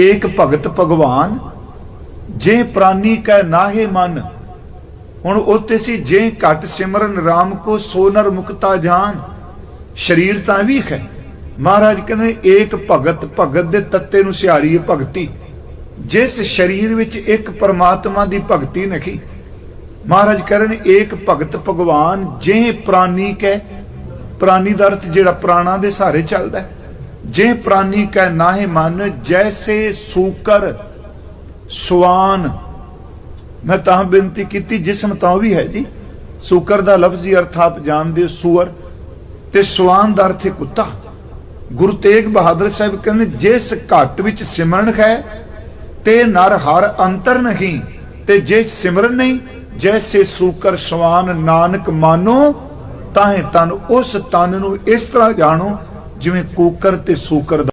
ਏਕ ਭਗਤ ਭਗਵਾਨ, ਜੇ ਪ੍ਰਾਨੀ ਕੈ ਨਾਹੇ ਮਨ, ਹੁਣ ਉੱਤੇ ਸੀ ਜੇ ਘਟ ਸਿਮਰਨ RAM ਕੋ ਸੋਨਰ ਮੁਕਤਾ ਜਾਨ। ਸ਼ਰੀਰ ਤਾਂ ਵੀ ਹੈ। ਮਹਾਰਾਜ ਕਹਿੰਦੇ, ਏਕ ਭਗਤ ਭਗਤ ਦੇ ਤੱਤੇ ਨੂੰ ਸਿਹਾਰੀ ਭਗਤੀ। ਜਿਸ ਸ਼ਰੀਰ ਵਿੱਚ ਇੱਕ ਪਰਮਾਤਮਾ ਦੀ ਭਗਤੀ ਨਖੀ ਮਹਾਰਾਜ ਕਰਨ ਏਕ ਭਗਤ ਭਗਵਾਨ, ਜੇ ਪ੍ਰਾਨੀ ਕੈ, ਪ੍ਰਾਨੀ ਦਾ ਅਰਥ ਜਿਹੜਾ ਪ੍ਰਾਣਾ ਦੇ ਸਾਰੇ ਚੱਲਦਾ ਹੈ। ਜੇ ਪ੍ਰਾਨੀ ਕੈ ਨਾਹੇ ਮਨ, ਜੈਸੇ ਸੂਕਰ ਸਵਾਨ ਮੈਂ ਤਾਂ ਬੇਨਤੀ ਕੀਤੀ, ਜਿਸਮ ਤਾਂ ਵੀ ਹੈ ਜੀ। ਸੂਕਰ ਦਾ ਲਫ਼ਜ਼ੀ ਅਰਥ ਆਪ ਜਾਣਦੇ ਹੋ, ਸੂਅਰ। ਤੇ ਸਵਾਨ ਦਾ ਅਰਥ ਹੈ ਕੁੱਤਾ। ਗੁਰੂ ਤੇਗ ਬਹਾਦਰ ਸਾਹਿਬ ਕਹਿੰਦੇ, ਜਿਸ ਘਟ ਵਿੱਚ ਸਿਮਰਨ ਹੈ, ਤੇ ਨਰ ਹਰ ਅੰਤਰ ਨਹੀਂ, ਤੇ ਜੇ ਸਿਮਰਨ ਨਹੀਂ, ਜੈਸੇ ਸੂਕਰ ਸਵਾਨ ਨਾਨਕ ਮਾਨੋ, ਤਾਹੇ ਤਨ ਉਸ ਤਨ ਨੂੰ ਇਸ ਤਰ੍ਹਾਂ ਜਾਣੋ ਜਿਵੇਂ ਕੋਕਰ ਤੇ ਸੋਕਰ ਦਾ